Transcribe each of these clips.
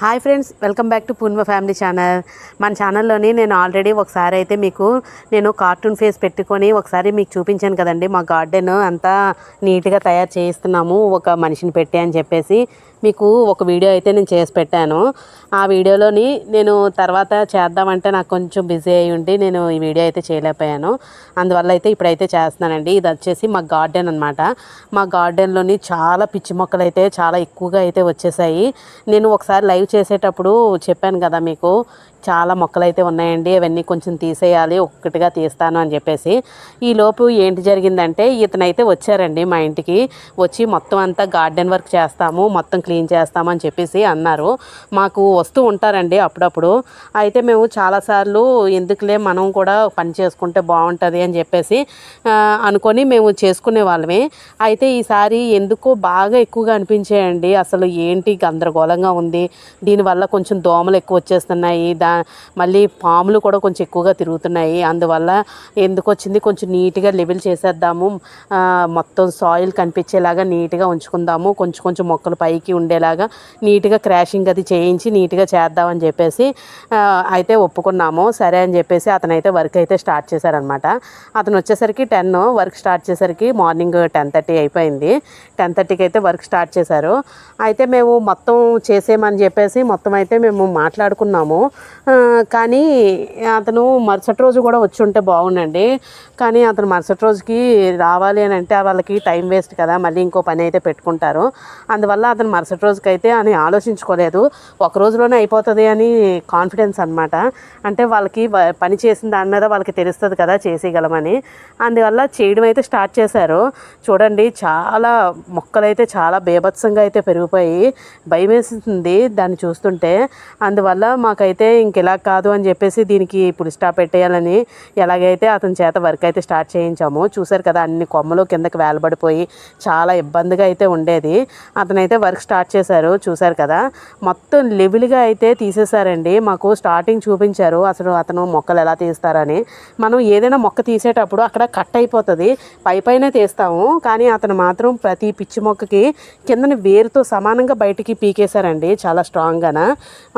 Hi friends welcome back to Purnima family channel. మన ఛానల్లోని నేను ఆల్రెడీ ఒకసారి అయితే మీకు నేను కార్టూన్ ఫేస్ పెట్టుకొని ఒకసారి మీకు చూపించాను కదండి. మా గార్డెన్ అంతా నీట్గా తయారు చేయిస్తున్నాము ఒక మనిషిని పెట్టి అని చెప్పేసి మీకు ఒక వీడియో అయితే నేను చేసి పెట్టాను. ఆ వీడియోలోని నేను తర్వాత చేద్దామంటే నాకు కొంచెం బిజీ అయి ఉండి నేను ఈ వీడియో అయితే చేయలేకపోయాను. అందువల్ల అయితే ఇప్పుడైతే చేస్తున్నానండి. ఇది వచ్చేసి మా గార్డెన్ అనమాట మా గార్డెన్లోని చాలా పిచ్చి మొక్కలు అయితే చాలా ఎక్కువగా అయితే వచ్చేసాయి. నేను ఒకసారి లైవ్ చేసేటప్పుడు చెప్పాను కదా మీకు చాలా మొక్కలు అయితే ఉన్నాయండి. అవన్నీ కొంచెం తీసేయాలి. ఒక్కటిగా తీస్తాను అని చెప్పేసి. ఈ లోపు ఏంటి జరిగిందంటే ఇతనైతే వచ్చారండి మా ఇంటికి. వచ్చి మొత్తం అంతా గార్డెన్ వర్క్ చేస్తాము మొత్తం క్లీన్ చేస్తామని చెప్పేసి అన్నారు. మాకు వస్తూ ఉంటారండి అప్పుడప్పుడు. అయితే మేము చాలాసార్లు ఎందుకులే మనం కూడా పని చేసుకుంటే బాగుంటుంది అని చెప్పేసి అనుకొని మేము చేసుకునే వాళ్ళమే. అయితే ఈసారి ఎందుకో బాగా ఎక్కువగా అనిపించాయండి. అసలు ఏంటి గందరగోళంగా ఉంది. దీనివల్ల కొంచెం దోమలు ఎక్కువ వచ్చేస్తున్నాయి. దా మళ్ళీ పాములు కూడా కొంచెం ఎక్కువగా తిరుగుతున్నాయి. అందువల్ల ఎందుకు వచ్చింది కొంచెం నీట్గా లెవెల్ చేసేద్దాము. మొత్తం సాయిల్ కనిపించేలాగా నీట్గా ఉంచుకుందాము. కొంచెం కొంచెం మొక్కలు పైకి ఉండేలాగా నీట్గా క్రాషింగ్ అది చేయించి నీట్గా చేద్దామని చెప్పేసి అయితే ఒప్పుకున్నాము. సరే అని చెప్పేసి అతనైతే వర్క్ అయితే స్టార్ట్ చేశారనమాట. అతను వచ్చేసరికి టెన్ వర్క్ స్టార్ట్ చేసరికి మార్నింగ్ టెన్ థర్టీ అయిపోయింది. టెన్ థర్టీకి అయితే వర్క్ స్టార్ట్ చేశారు. అయితే మేము మొత్తం చేసేయమని చెప్పేసి మొత్తం అయితే మేము మాట్లాడుకున్నాము. కానీ అతను మరుసటి రోజు కూడా వచ్చి ఉంటే బాగుండండి. కానీ అతను మరుసటి రోజుకి రావాలి అని అంటే వాళ్ళకి టైం వేస్ట్ కదా మళ్ళీ ఇంకో పని అయితే పెట్టుకుంటారు. అందువల్ల అతను మరుసటి రోజుకి అయితే అని ఆలోచించుకోలేదు. ఒక రోజులోనే అయిపోతుంది అని కాన్ఫిడెన్స్ అనమాట అంటే వాళ్ళకి పని చేసిన దాని మీద వాళ్ళకి తెలుస్తుంది కదా చేసేయగలమని. అందువల్ల చేయడం అయితే స్టార్ట్ చేశారు. చూడండి చాలా మొక్కలు అయితే చాలా బేభత్సంగా అయితే పెరిగిపోయి భయం వేసింది దాన్ని చూస్తుంటే. అందువల్ల మాకైతే ఇంకెలా కాదు అని చెప్పేసి దీనికి ఇప్పుడు స్టాప్ పెట్టేయాలని ఎలాగైతే అతని చేత వర్క్ అయితే స్టార్ట్ చేయించాము చూశారు కదా అన్ని కొమ్మలు కిందకి వేలబడిపోయి చాలా ఇబ్బందిగా అయితే ఉండేది. అతనైతే వర్క్ స్టార్ట్ చేశారు చూశారు కదా. మొత్తం లెవెల్గా అయితే తీసేశారండి. మాకు స్టార్టింగ్ చూపించారు అసలు అతను మొక్కలు ఎలా తీస్తారని. మనం ఏదైనా మొక్క తీసేటప్పుడు అక్కడ కట్ అయిపోతుంది పై పైన తీస్తాము. కానీ అతను మాత్రం ప్రతి పిచ్చి మొక్కకి కిందని వేరుతో సమానంగా బయటికి పీకేశారండి చాలా స్ట్రాంగ్గాన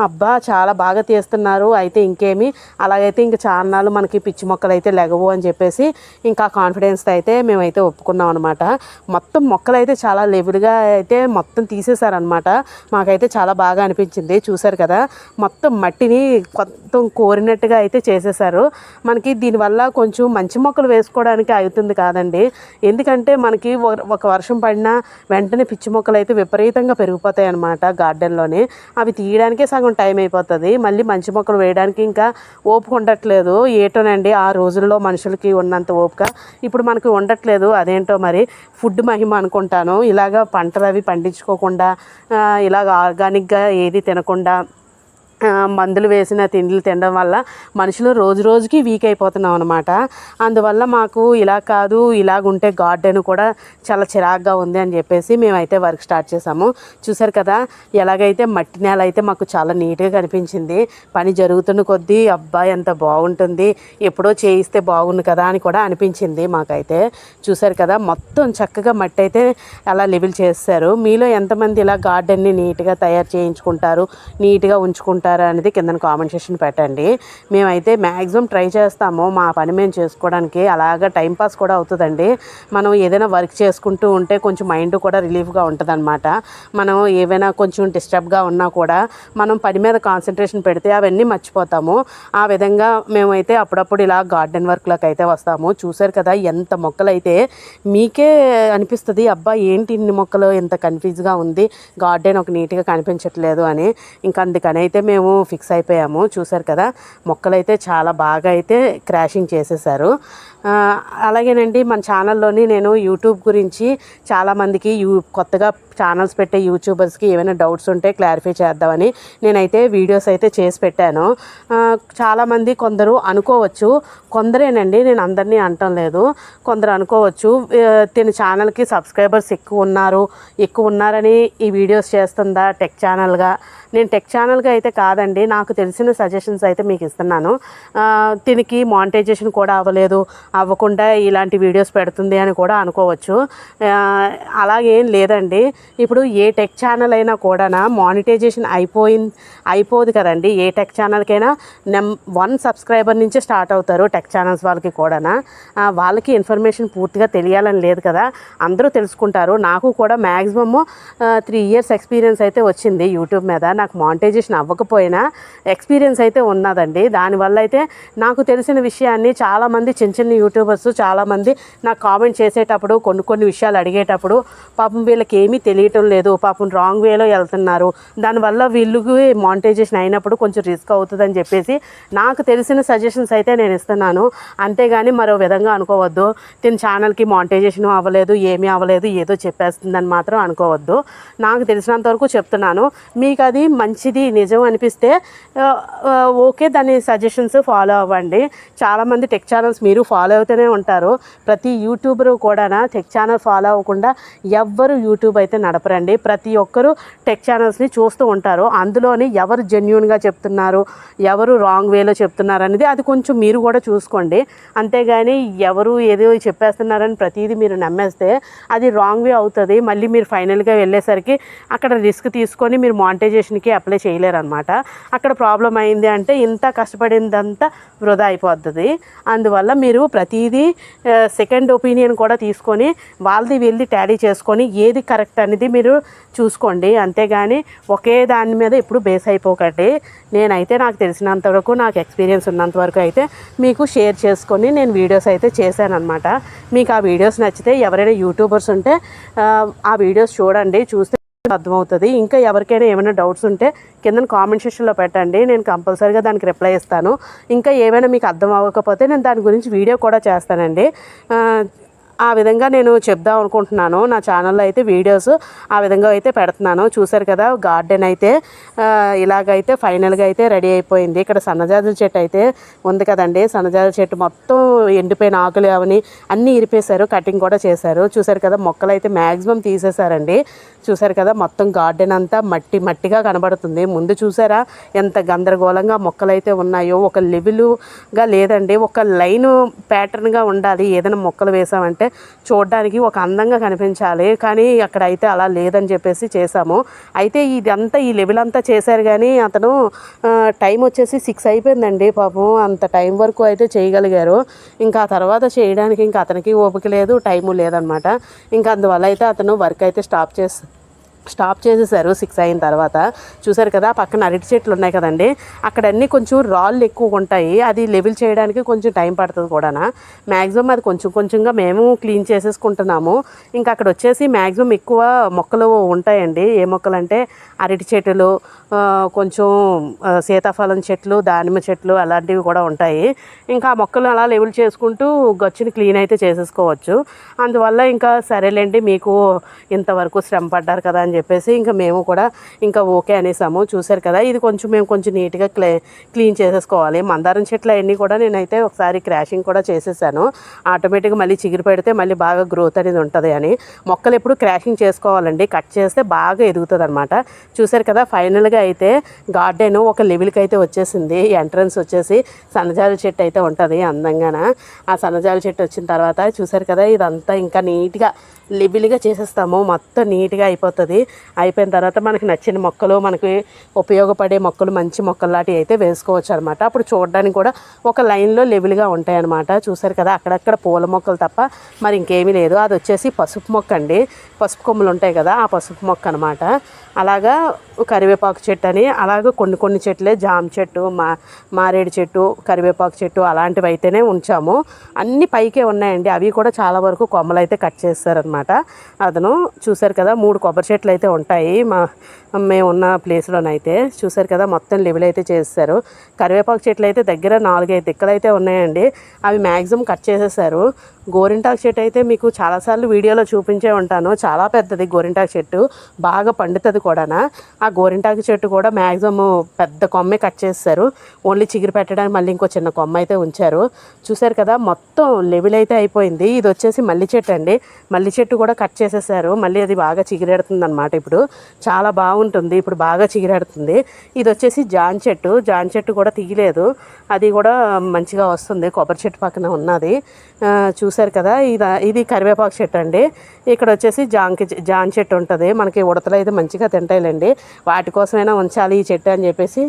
అబ్బా చాలా బాగా తీస్తున్నారు. అయితే ఇంకేమి అలాగైతే ఇంక చాన్నాళ్ళు మనకి పిచ్చి మొక్కలు అయితే లెగవు అని చెప్పేసి ఇంకా కాన్ఫిడెన్స్తో అయితే మేమైతే ఒప్పుకున్నాం అనమాట మొత్తం మొక్కలు అయితే చాలా లెవెల్గా అయితే మొత్తం తీసేశారనమాట మాకైతే చాలా బాగా అనిపించింది చూశారు కదా. మొత్తం మట్టిని కొత్త కోరినట్టుగా అయితే చేసేసారు మనకి దీనివల్ల కొంచెం మంచి మొక్కలు వేసుకోవడానికి అవుతుంది కాదండి. ఎందుకంటే మనకి ఒక- వర్షం పడినా వెంటనే పిచ్చి మొక్కలు అయితే విపరీతంగా పెరిగిపోతాయి అన్నమాట గార్డెన్లోనే అవి తీయడానికే సగం టైం అయిపోతుంది. మళ్ళీ మంచి మొక్కలు వేయడానికి ఇంకా ఓపిక ఉండట్లేదు. ఏటోనండి ఆ రోజుల్లో మనుషులకి ఉన్నంత ఓపిక ఇప్పుడు మనకి ఉండట్లేదు. అదేంటో మరి ఫుడ్ మహిమ అనుకుంటాను. ఇలాగ పంటలు అవి పండించుకోకుండా ఇలాగ ఆర్గానిక్గా ఏది తినకుండా మందులు వేసిన తిండిలు తినడం వల్ల మనుషులు రోజు రోజుకి వీక్ అయిపోతున్నాం అనమాట అందువల్ల మాకు ఇలా కాదు ఇలాగుంటే గార్డెన్ కూడా చాలా చిరాగ్గా ఉంది అని చెప్పేసి మేమైతే వర్క్ స్టార్ట్ చేసాము. చూసారు కదా ఎలాగైతే మట్టి నేల అయితే మాకు చాలా నీట్గా కనిపించింది. పని జరుగుతున్న కొద్దీ అబ్బా ఎంత బాగుంటుంది. ఎప్పుడో చేయిస్తే బాగుండు కదా అని కూడా అనిపించింది మాకైతే. చూసారు కదా మొత్తం చక్కగా మట్టి అయితే అలా లెవెల్ చేస్తారు మీలో ఎంతమంది ఇలా గార్డెన్ని నీట్గా తయారు చేయించుకుంటారు నీట్గా ఉంచుకుంటారు? అనేది కింద కామెంట్ సెక్షన్ పెట్టండి. మేమైతే మ్యాక్సిమం ట్రై చేస్తాము. మా పని మేము చేసుకోవడానికి అలాగా టైంపాస్ కూడా అవుతుందండి. మనం ఏదైనా వర్క్ చేసుకుంటూ ఉంటే కొంచెం మైండ్ కూడా రిలీఫ్గా ఉంటుంది మనం ఏవైనా కొంచెం డిస్టర్బ్గా ఉన్నా కూడా మనం పని మీద కాన్సన్ట్రేషన్ పెడితే అవన్నీ మర్చిపోతాము. ఆ విధంగా మేమైతే అప్పుడప్పుడు ఇలా గార్డెన్ వర్క్లోకి అయితే వస్తాము. చూసారు కదా ఎంత మొక్కలు అయితే మీకే అనిపిస్తుంది అబ్బా ఏంటి ఇన్ని మొక్కలు? ఎంత కన్ఫ్యూజ్గా ఉంది. గార్డెన్ ఒక నీట్గా కనిపించట్లేదు అని. ఇంకా అందుకని అయితే మేము ఫిక్స్ అయిపోయాము. చూసారు కదా మొక్కలు అయితే చాలా బాగా అయితే క్రాషింగ్ చేసేసారు. అలాగేనండి మన ఛానల్లోని నేను యూట్యూబ్ గురించి చాలామందికి యూ కొత్తగా ఛానల్స్ పెట్టే యూట్యూబర్స్కి ఏమైనా డౌట్స్ ఉంటే క్లారిఫై చేద్దామని నేనైతే వీడియోస్ అయితే చేసి పెట్టాను. చాలామంది కొందరు అనుకోవచ్చు కొందరేనండి నేను అందరినీ అనటం లేదు కొందరు అనుకోవచ్చు తిన ఛానల్కి సబ్స్క్రైబర్స్ ఎక్కువ ఉన్నారు ఎక్కువ ఉన్నారని ఈ వీడియోస్ చేస్తుందా టెక్ ఛానల్గా నేను టెక్ ఛానల్గా అయితే కాదండి నాకు తెలిసిన సజెషన్స్ అయితే మీకు ఇస్తున్నాను. దీనికి మానిటైజేషన్ కూడా అవ్వలేదు అవ్వకుండా ఇలాంటి వీడియోస్ పెడుతుంది అని కూడా అనుకోవచ్చు. అలాగేం లేదండి. ఇప్పుడు ఏ టెక్ ఛానల్ అయినా కూడా మానిటైజేషన్ అయిపోయింది అయిపోదు కదండి. ఏ టెక్ ఛానల్కైనా నెం వన్ సబ్స్క్రైబర్ నుంచే స్టార్ట్ అవుతారు టెక్ ఛానల్స్ వాళ్ళకి కూడా వాళ్ళకి ఇన్ఫర్మేషన్ పూర్తిగా తెలియాలని లేదు కదా. అందరూ తెలుసుకుంటారు. నాకు కూడా మ్యాక్సిమమ్ త్రీ ఇయర్స్ ఎక్స్పీరియన్స్ అయితే వచ్చింది యూట్యూబ్ మీద. నాకు మానిటైజేషన్ అవ్వకపోయినా ఎక్స్పీరియన్స్ అయితే ఉన్నదండి. దానివల్ల అయితే నాకు తెలిసిన విషయాన్ని చాలామంది చిన్న చిన్న యూట్యూబర్స్ చాలామంది నాకు కామెంట్ చేసేటప్పుడు కొన్ని కొన్ని విషయాలు అడిగేటప్పుడు పాపం వీళ్ళకి ఏమీ తెలియటం లేదు. పాపం రాంగ్ వేలో వెళ్తున్నారు. దానివల్ల వీళ్ళకి మానిటైజేషన్ అయినప్పుడు కొంచెం రిస్క్ అవుతుందని చెప్పేసి నాకు తెలిసిన సజెషన్స్ అయితే నేను ఇస్తున్నాను. అంతేగాని మరో విధంగా అనుకోవద్దు. తిన ఛానల్కి మానిటైజేషన్ అవ్వలేదు ఏమీ అవ్వలేదు ఏదో చెప్పేస్తుందని మాత్రం అనుకోవద్దు. నాకు తెలిసినంత వరకు చెప్తున్నాను. మీకు అది మంచిది నిజం అనిపిస్తే ఓకే దాని సజెషన్స్ ఫాలో అవ్వండి. చాలామంది టెక్ ఛానల్స్ మీరు ఫాలో అవుతూనే ఉంటారు. ప్రతి యూట్యూబరు కూడా టెక్ ఛానల్ ఫాలో అవ్వకుండా ఎవ్వరు యూట్యూబ్ అయితే నడపరండి. ప్రతి ఒక్కరు టెక్ ఛానల్స్ని చూస్తూ ఉంటారు. అందులోని ఎవరు జెన్యున్గా చెప్తున్నారు ఎవరు రాంగ్ వేలో చెప్తున్నారు అనేది అది కొంచెం మీరు కూడా చూసుకోండి. అంతేగాని ఎవరు ఏదో చెప్పేస్తున్నారని ప్రతిదీ మీరు నమ్మేస్తే అది రాంగ్ వే అవుతుంది. మళ్ళీ మీరు ఫైనల్గా వెళ్ళేసరికి అక్కడ రిస్క్ తీసుకొని మీరు మానిటైజేషన్కి అప్లై చేయలేరన్నమాట. అక్కడ ప్రాబ్లం అయింది అంటే ఇంత కష్టపడిందంతా వృధా అయిపోతుంది అందువల్ల మీరు ప్రతిదీ సెకండ్ ఒపీనియన్ కూడా తీసుకొని వాళ్ళది వీళ్ళది ట్యాడీ చేసుకొని ఏది కరెక్ట్ అనేది మీరు చూసుకోండి. అంతేగాని ఒకే దాని మీద ఎప్పుడు బేస్ అయిపోకండి. నేనైతే నాకు తెలిసినంత వరకు నాకు ఎక్స్పీరియన్స్ ఉన్నంత వరకు అయితే మీకు షేర్ చేసుకొని నేను వీడియోస్ అయితే చేశాను అనమాట మీకు ఆ వీడియోస్ నచ్చితే ఎవరైనా యూట్యూబర్స్ ఉంటే ఆ, ఆ వీడియోస్ చూడండి. చూస్తే అర్థమవుతుంది. ఇంకా ఎవరికైనా ఏమైనా డౌట్స్ ఉంటే కింద కామెంట్ సెక్షన్లో పెట్టండి. నేను కంపల్సరీగా దానికి రిప్లై ఇస్తాను. ఇంకా ఏమైనా మీకు అర్థం అవ్వకపోతే నేను దాని గురించి వీడియో కూడా చేస్తానండి. ఆ, విధంగా నేను చెప్దాం అనుకుంటున్నాను. నా ఛానల్లో అయితే వీడియోస్ ఆ విధంగా అయితే పెడుతున్నాను. చూసారు కదా గార్డెన్ అయితే ఇలాగైతే ఫైనల్గా అయితే రెడీ అయిపోయింది. ఇక్కడ సన్నజాజుల చెట్టు అయితే ఉంది కదండి. సన్నజాజుల చెట్టు మొత్తం ఎండిపోయిన ఆకులు అవని అన్నీ ఇరిపేశారు. కటింగ్ కూడా చేశారు. చూసారు కదా మొక్కలు అయితే మ్యాక్సిమం తీసేశారండి. చూసారు కదా మొత్తం గార్డెన్ అంతా మట్టి మట్టిగా కనబడుతుంది. ముందు చూసారా ఎంత గందరగోళంగా మొక్కలు అయితే ఉన్నాయో. ఒక లెవెలుగా లేదండి. ఒక లైన్ ప్యాటర్న్గా ఉండాలి. ఏదైనా మొక్కలు వేసామంటే చూడడానికి ఒక అందంగా కనిపించాలి. కానీ అక్కడ అయితే అలా లేదని చెప్పేసి చేసాము అయితే ఇదంతా ఈ లెవెల్ అంతా చేశారు కానీ అతను టైం వచ్చేసి సిక్స్ అయిపోయిందండి పాపం. అంత టైం వరకు అయితే చేయగలిగారు. ఇంకా తర్వాత చేయడానికి ఇంకా అతనికి ఓపిక లేదు టైము లేదనమాట ఇంకా అందువల్ల అయితే అతను వర్క్ అయితే స్టాప్ చేసి స్టాప్ చేసేసారు సిక్స్ అయిన తర్వాత. చూసారు కదా పక్కన అరటి చెట్లు ఉన్నాయి కదండి. అక్కడన్నీ కొంచెం రాళ్ళు ఎక్కువ ఉంటాయి. అది లెవెల్ చేయడానికి కొంచెం టైం పడుతుంది కూడా మ్యాక్సిమం అది కొంచెం కొంచెంగా మేము క్లీన్ చేసేసుకుంటున్నాము. ఇంకా అక్కడ వచ్చేసి మ్యాక్సిమం ఎక్కువ మొక్కలు ఉంటాయండి. ఏ మొక్కలు అంటే అరటి చెట్లు కొంచెం సీతాఫలం చెట్లు దానిమ్మ చెట్లు అలాంటివి కూడా ఉంటాయి. ఇంకా ఆ మొక్కలు అలా లెవెల్ చేసుకుంటూ గచ్చుని క్లీన్ అయితే చేసేసుకోవచ్చు. అందువల్ల ఇంకా సరేలేండి మీకు ఇంతవరకు శ్రమ పడ్డారు కదా అని చెప్పేసి ఇంకా మేము కూడా ఇంకా ఓకే అనేసాము. చూసారు కదా ఇది కొంచెం మేము కొంచెం నీట్గా క్లే క్లీన్ చేసేసుకోవాలి. మందారం చెట్లు అవన్నీ కూడా నేనైతే ఒకసారి క్రాషింగ్ కూడా చేసేసాను. ఆటోమేటిక్గా మళ్ళీ చిగురు పెడితే మళ్ళీ బాగా గ్రోత్ అనేది ఉంటుంది అని. మొక్కలు ఎప్పుడు క్రాషింగ్ చేసుకోవాలండి. కట్ చేస్తే బాగా ఎదుగుతుంది అనమాట చూసారు కదా ఫైనల్గా అయితే గార్డెన్ ఒక లెవెల్కి అయితే వచ్చేసింది. ఎంట్రన్స్ వచ్చేసి సన్నజాల చెట్టు అయితే ఉంటుంది అందంగాన. ఆ సన్నజాల చెట్టు వచ్చిన తర్వాత చూసారు కదా ఇదంతా ఇంకా నీట్గా లెవెల్గా చేసేస్తాము. మొత్తం నీట్గా అయిపోతుంది. అయిపోయిన తర్వాత మనకి నచ్చిన మొక్కలు మనకి ఉపయోగపడే మొక్కలు మంచి మొక్కలు లాంటివి అయితే వేసుకోవచ్చు అనమాట అప్పుడు చూడడానికి కూడా ఒక లైన్లో లెవెల్గా ఉంటాయి అనమాట చూసారు కదా అక్కడక్కడ పూల మొక్కలు తప్ప మరి ఇంకేమీ లేదు. అది వచ్చేసి పసుపు మొక్క అండి పసుపు కొమ్ములు ఉంటాయి కదా ఆ పసుపు మొక్క అనమాట అలాగా కరివేపాకు చెట్టు అని అలాగే కొన్ని కొన్ని చెట్లే జామ చెట్టు మా మారేడు చెట్టు కరివేపాకు చెట్టు అలాంటివి అయితేనే ఉంచాము. అన్ని పైకే ఉన్నాయండి. అవి కూడా చాలా వరకు కొమ్మలు అయితే కట్ చేస్తారనమాట అతను చూశారు కదా మూడు కొబ్బరి చెట్లు అయితే ఉంటాయి మా మేము ఉన్న ప్లేస్లోనైతే. చూసారు కదా మొత్తం లెవెల్ అయితే చేస్తారు. కరివేపాకు చెట్లు అయితే దగ్గర నాలుగైదు దిక్కలు అయితే ఉన్నాయండి. అవి మ్యాక్సిమం కట్ చేసేసారు. గోరింటాకు చెట్టు అయితే మీకు చాలాసార్లు వీడియోలో చూపించే ఉంటాను. చాలా పెద్దది గోరింటాకు చెట్టు. బాగా పండుతుంది కూడానా? ఆ గోరింటాకు చెట్టు కూడా మ్యాక్సిమం పెద్ద కొమ్మే కట్ చేస్తారు. ఓన్లీ చిగురు పెట్టడానికి మళ్ళీ ఇంకో చిన్న కొమ్మ అయితే ఉంచారు. చూసారు కదా మొత్తం లెవెల్ అయితే అయిపోయింది. ఇది వచ్చేసి మల్లి చెట్టు అండి. మల్లి చెట్టు కూడా కట్ చేసేసారు. మళ్ళీ అది బాగా చిగురెడుతుంది అనమాట ఇప్పుడు. చాలా బాగుంటుంది. ఇప్పుడు బాగా చిగురెడుతుంది. ఇది వచ్చేసి జాన్ చెట్టు. జాన్ చెట్టు కూడా తీయలేదు. అది కూడా మంచిగా వస్తుంది. కొబ్బరి చెట్టు పక్కన ఉన్నది. చూసారు కదా ఇది ఇది కరివేపాకు చెట్టు అండి. ఇక్కడ వచ్చేసి జాంకి జాన్ చెట్టు ఉంటుంది. మనకి ఉడతలు అయితే మంచిగా తింటాయిలేండి. వాటి కోసమైనా ఉంచాలి ఈ చెట్టు అని చెప్పేసి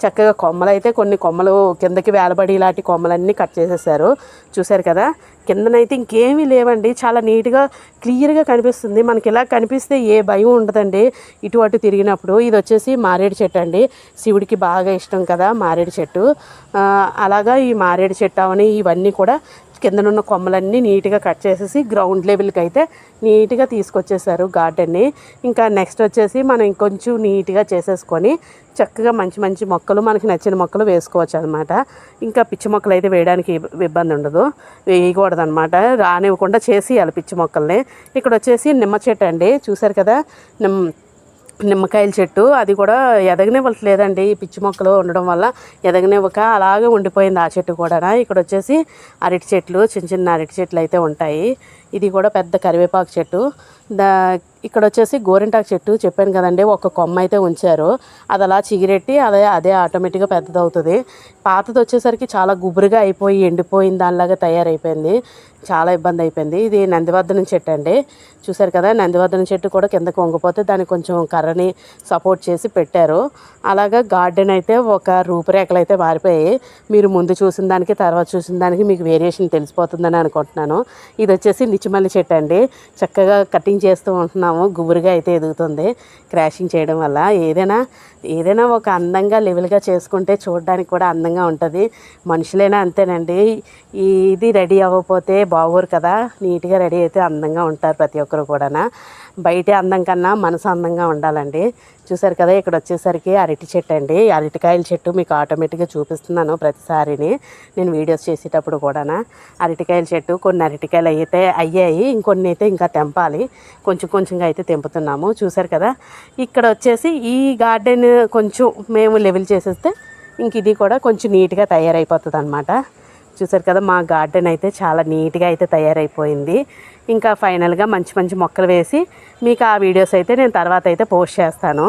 చక్కగా కొమ్మలు అయితే కొన్ని కొమ్మలు కిందకి వేలబడి ఇలాంటి కొమ్మలన్నీ కట్ చేసేసారు. చూశారు కదా? కిందనైతే ఇంకేమీ లేవండి. చాలా నీట్గా క్లియర్గా కనిపిస్తుంది. మనకి ఇలా కనిపిస్తే ఏ భయం ఉండదండి. ఇటు అటు తిరిగినప్పుడు. ఇది వచ్చేసి మారేడు చెట్టు అండి. శివుడికి బాగా ఇష్టం కదా మారేడు చెట్టు. అలాగా ఈ మారేడు చెట్టు అవని ఇవన్నీ కూడా కిందనున్న కొమ్మలన్నీ నీట్గా కట్ చేసేసి గ్రౌండ్ లెవెల్కి అయితే నీట్గా తీసుకొచ్చేసారు గార్డెన్ని. ఇంకా నెక్స్ట్ వచ్చేసి మనం ఇంకొంచెం నీట్గా చేసేసుకొని చక్కగా మంచి మంచి మొక్కలు మనకి నచ్చిన మొక్కలు వేసుకోవచ్చు అనమాట ఇంకా పిచ్చి మొక్కలు అయితే వేయడానికి ఇబ్బంది ఉండదు. వేయకూడదు అనమాట రానివ్వకుండా చేసేయాలి పిచ్చి మొక్కల్ని. ఇక్కడ వచ్చేసి నిమ్మ చెట్టు అండి. చూసారు కదా? నిమ్మ నిమ్మకాయల చెట్టు అది కూడా ఎదగనివ్వట్లేదండి ఈ పిచ్చి మొక్కలు ఉండడం వల్ల. ఎదగనివ్వక అలాగే ఉండిపోయింది ఆ చెట్టు కూడా ఇక్కడ వచ్చేసి అరటి చెట్లు చిన్న చిన్న అరటి చెట్లు అయితే ఉంటాయి. ఇది కూడా పెద్ద కరివేపాకు చెట్టు. దా ఇక్కడ వచ్చేసి గోరింటాకు చెట్టు చెప్పాను కదండి ఒక కొమ్మ అయితే ఉంచారు. అది అలా చిగిరెట్టి అదే అదే ఆటోమేటిక్గా పెద్దదవుతుంది. పాతది వచ్చేసరికి చాలా గుబురుగా అయిపోయి ఎండిపోయిన దానిలాగా తయారైపోయింది. చాలా ఇబ్బంది అయిపోయింది. ఇది నందివర్ధనం చెట్టు అండి. చూసారు కదా నందివర్ధనం చెట్టు కూడా కిందకు వంగిపోతే దానికి కొంచెం కర్రని సపోర్ట్ చేసి పెట్టారు. అలాగా గార్డెన్ అయితే ఒక రూపురేఖలు అయితే మారిపోయాయి. మీరు ముందు చూసిన దానికి తర్వాత చూసిన దానికి మీకు వేరియేషన్ తెలిసిపోతుందని అనుకుంటున్నాను. ఇది వచ్చేసి నిచ్చిమల్లి చెట్టు అండి. చక్కగా కటింగ్ చేస్తూ ఉంటున్నాను ఉంటున్నాము గుబురుగా అయితే ఎదుగుతుంది క్రాషింగ్ చేయడం వల్ల. ఏదైనా ఏదైనా ఒక అందంగా లెవెల్గా చేసుకుంటే చూడడానికి కూడా అందంగా ఉంటుంది. మనుషులైనా అంతేనండి. ఇది రెడీ అవ్వకపోతే బాగోరు కదా. నీట్గా రెడీ అయితే అందంగా ఉంటారు ప్రతి ఒక్కరు కూడా బయట అందం కన్నా మనసు అందంగా ఉండాలండి. చూసారు కదా ఇక్కడ వచ్చేసరికి అరటి చెట్టు అండి. అరటికాయల చెట్టు మీకు ఆటోమేటిక్గా చూపిస్తున్నాను ప్రతిసారిని. నేను వీడియోస్ చేసేటప్పుడు కూడా అరటికాయల చెట్టు కొన్ని అరటికాయలు అయితే అయ్యాయి ఇంకొన్ని అయితే ఇంకా తెంపాలి. కొంచెం కొంచెంగా అయితే తెంపుతున్నాము. చూసారు కదా ఇక్కడ వచ్చేసి ఈ గార్డెన్ కొంచెం మేము లెవెల్ చేసేస్తే ఇంక ఇది కూడా కొంచెం నీట్గా తయారైపోతుంది అనమాట చూసారు కదా మా గార్డెన్ అయితే చాలా నీట్గా అయితే తయారైపోయింది. ఇంకా ఫైనల్గా మంచి మంచి మొక్కలు వేసి మీకు ఆ వీడియోస్ అయితే నేను తర్వాత అయితే పోస్ట్ చేస్తాను.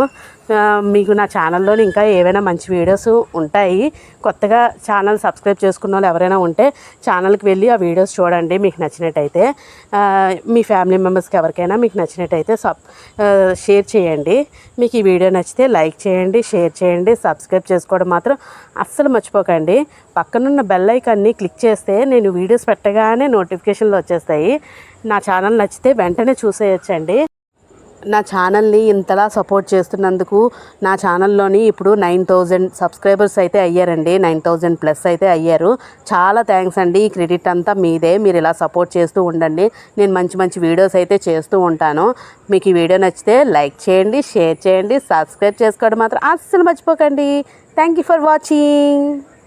మీకు నా ఛానల్లో ఇంకా ఏవైనా మంచి వీడియోస్ ఉంటాయి కొత్తగా ఛానల్ సబ్స్క్రైబ్ చేసుకున్న వాళ్ళు ఎవరైనా ఉంటే ఛానల్కి వెళ్ళి ఆ వీడియోస్ చూడండి మీకు నచ్చినట్టయితే. మీ ఫ్యామిలీ మెంబర్స్కి ఎవరికైనా మీకు నచ్చినట్టయితే సబ్ షేర్ చేయండి. మీకు ఈ వీడియో నచ్చితే లైక్ చేయండి షేర్ చేయండి సబ్స్క్రైబ్ చేసుకోవడం మాత్రం అస్సలు మర్చిపోకండి. పక్కనున్న బెల్ ఐకాన్ని క్లిక్ చేస్తే నేను వీడియోస్ పెట్టగానే నోటిఫికేషన్లు వచ్చేస్తాయి. నా ఛానల్ నచ్చితే వెంటనే చూసేయచ్చండి. నా ఛానల్ని ఇంతలా సపోర్ట్ చేస్తున్నందుకు నా ఛానల్లోని ఇప్పుడు నైన్ థౌజండ్ సబ్స్క్రైబర్స్ అయితే అయ్యారండి. నైన్ థౌజండ్ ప్లస్ అయితే అయ్యారు. చాలా థ్యాంక్స్ అండి. ఈ క్రెడిట్ అంతా మీదే. మీరు ఇలా సపోర్ట్ చేస్తూ ఉండండి. నేను మంచి మంచి వీడియోస్ అయితే చేస్తూ ఉంటాను. మీకు ఈ వీడియో నచ్చితే లైక్ చేయండి షేర్ చేయండి సబ్స్క్రైబ్ చేసుకోవడం మాత్రం అస్సలు మర్చిపోకండి. Thank you for watching.